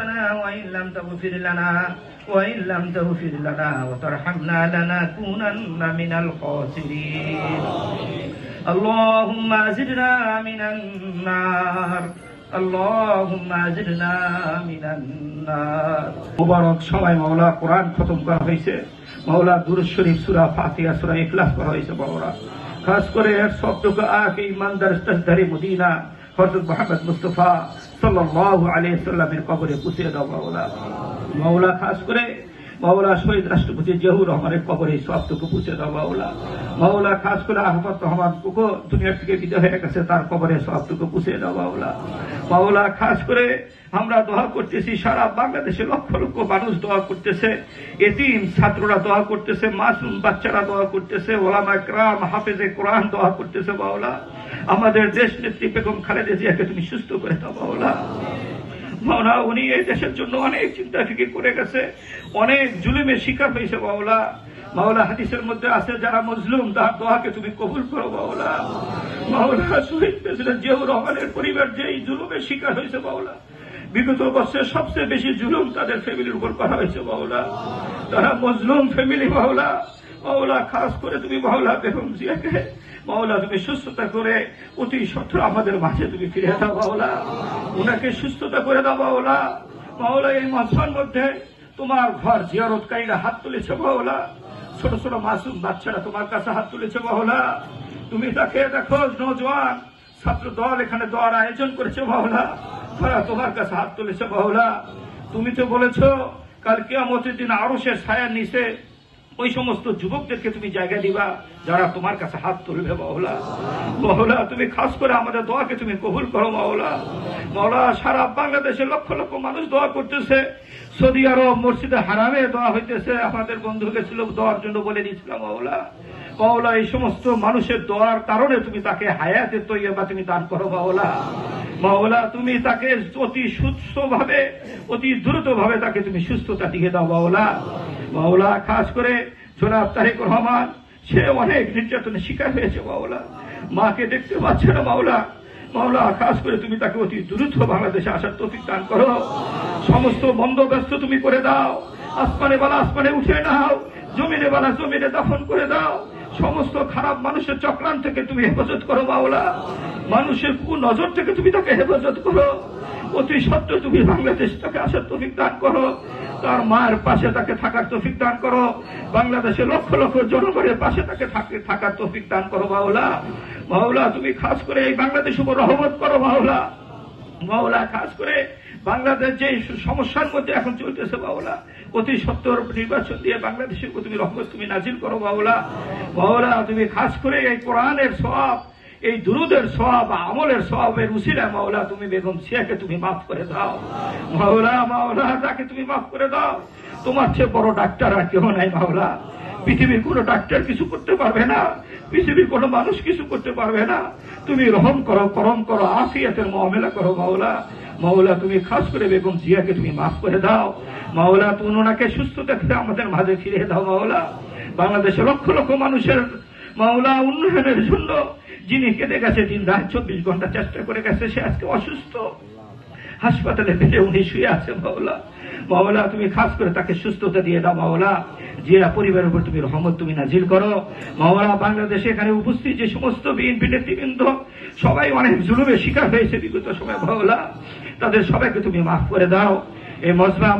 أنفسنا وإن لم تغفر لنا وإن لم تغفر لنا وترحمنا لنكونن من الخاسرين اللهم أزدنا من النار اللهم أزدنا من النار মুবারক সময় মাওলা কোরআন খতম করা হয়েছে মাওলা দুরুদ শরীফ সূরা ফাতিহা সূরা ইখলাস করা হয়েছে মাওলা খাস করে এর শব্দকে আকে ইমানদার ইস্তাসদারি মদিনা হযরত মুহাম্মদ মুস্তাফা সাল্লাল্লাহু আলিয়া কবরে পুষিয়ে দাও মাওলা। মাওলা খাস করে মাওলা শহীদ রাষ্ট্রপতি জিয়াউর রহমানের কবরে সবটুকু পুষে দাও মাওলা। মাওলা খাস করে আহমদ রহমান কুকো দুনিয়া থেকে বিদায় হয়ে গেছে, তার কবরে সবটুকু পুষে দাও মাওলা। মাওলা খাস করে আমরা দোয়া করতেছি, সারা বাংলাদেশে লক্ষ লক্ষ মানুষ দোয়া করতেছে, এতিম ছাত্ররা দোয়া করতেছে, মাসুম বাচ্চারা দোয়া করতেছে, ওলামা ক্রাম হাফেজে কোরআন দোয়া করতেছে মাওলা। আমাদের দেশ নেত্রী বেগম খালেদা জিয়াকে তুমি সুস্থ করে দাও মাওলা। মাওলা, উনি এই দেশের জন্য অনেক চিন্তা ফিকির করে গেছে। অনেক জুলুমের শিকার হয়েছে মাওলা। মাওলা, হাদিসের মধ্যে আছে, যারা মজলুম তার দোয়াকে তুমি কবুল করো মাওলা। মাওলা, শহীদ প্রেসিডেন্ট জিয়াউর রহমানের পরিবার যেই জুলুমের শিকার হয়েছে মাওলা। বিগত বছরে সবচেয়ে বেশি জুলুম তাদের ফ্যামিলির উপর করা হয়েছে মাওলা। তারা মজলুম ফ্যামিলি মাওলা। মাওলা, খাস করে তুমি মাওলা, বেগম জিয়াকে, মাওলা, তুমি সুস্থতা করে অতি সত্য আমাদের মাঝে তুমি ফিরে দাও মাওলা। ওনাকে সুস্থতা করে দাও মাওলা। মাওলা, এই মহাসন মধ্যে তোমার ঘর জিয়ারতকারীরা হাত তুলেছে মাওলা। ছোট ছোট মাসুম বাচ্চারা তোমার কাছে হাত তুলেছে মাওলা। তুমি তাকে দেখো, নজওয়ান ছাত্র দল এখানে দল আয়োজন করেছে মাওলা। তারা তোমার কাছে হাত তুলেছে মাওলা। তুমি তো বলেছ, কাল কেয়ামতের দিন আরও সে ছায়ার নিচে ওই সমস্ত যুবকদেরকে তুমি জায়গা দিবা, যারা তোমার কাছে হাত তুলবে মহলা মহলা তুমি খাস করে আমাদের দোয়াকে তুমি কবুল করো মহলা মহলা সারা বাংলাদেশে লক্ষ লক্ষ মানুষ দোয়া করতেছে। সৌদি আরব মসজিদে হারামে দোয়া হইতেছে। আমাদের বন্ধুকে ছিল দোয়ার জন্য বলে দিয়েছিলাম মহলা মহলা এই সমস্ত মানুষের দোয়ার কারণে তুমি তাকে হায়াতে তৈবা তুমি দান করো মহলা মহলা তুমি তাকে অতি সুস্থ ভাবে অতি দ্রুত ভাবে তাকে তুমি সুস্থতা দিয়ে দাও মহলা মাওলা, খাস করে জনাব তারেক রহমান, সে অনেক নির্যাতনের শিকার হয়েছে মাওলা। মাকে দেখতে পাচ্ছে না মাওলা। মাওলা, খাস করে তুমি তাকে অতি দ্রুত বাংলাদেশে আসার তৌফিক দান করো। সমস্ত বন্দোবস্ত তুমি করে দাও। আসমানে বালা আসমানে উঠে নাও। জমিনে বালা জমিনে দাফন করে দাও। সমস্ত খারাপ মানুষের চক্রান থেকে তুমি হেফাজত করো, মাওলা। মানুষের নজর থেকে তুমি তাকে হেফাজত করো। অতি সত্য তুমি বাংলাদেশ তাকে আসার তফিক দান করো। তার মায়ের পাশে তাকে থাকার তৌফিক দান করো। বাংলাদেশে লক্ষ লক্ষ জনগণের পাশে তাকে থাকে- থাকার তফিক দান করো, মাওলা। মাওলা, তুমি খাস করে এই বাংলাদেশ উপর রহমত করো, মাওলা। মাওলা, খাস করে বাংলাদেশ যে সমস্যার মধ্যে এখন চলতেছে মাওলা অতি সত্তর নির্বাচন দিয়ে বাংলাদেশের উপর তুমি রহমত, তুমি নাজিল করো মাওলা মাওলা তুমি খাস করে এই কোরআনের সব এই দুরুদের সব আমলের সবের উসিলা মাওলা তুমি বেগম সিয়াকে তুমি মাফ করে দাও। মাওলা মাওলা তাকে তুমি মাফ করে দাও। তোমার চেয়ে বড় ডাক্তার আর কেউ নাই মাওলা পৃথিবীর কোনো ডাক্তার কিছু করতে পারবে না। পৃথিবীর কোনো মানুষ কিছু করতে পারবে না। তুমি রহম করো, করম করো আফিয়াতের মহামেলা করো মাওলা মাওলা, তুমি খাস করে বেগম জিয়াকে তুমি মাফ করে দাও। মাওলা, তুমি ওনাকে সুস্থ দেখতে আমাদের মাঝে ফিরিয়ে দাও মাওলা। বাংলাদেশের লক্ষ লক্ষ মানুষের মাওলা, উন্নয়নের জন্য যিনি কেঁদে গেছে দিন রাত চব্বিশ ঘণ্টা চেষ্টা করে গেছে, সে আজকে অসুস্থ। হাসপাতালে পেটে উনি শুয়ে আছে মাওলা। মাওলা, তুমি খাস করে তাকে সুস্থতা দিয়ে দাও, মাওলা। জিয়া পরিবারের উপর তুমি রহমত, তুমি নাজিল করো। মাওলা, বাংলাদেশে এখানে উপস্থিত যে সমস্ত বিএনপি নেতৃবৃন্দ, সবাই অনেক জুলুমের শিকার হয়েছে বিগত সময়, মাওলা। তাদের সবাইকে তুমি মাফ করে দাও। এই মজমা আমরা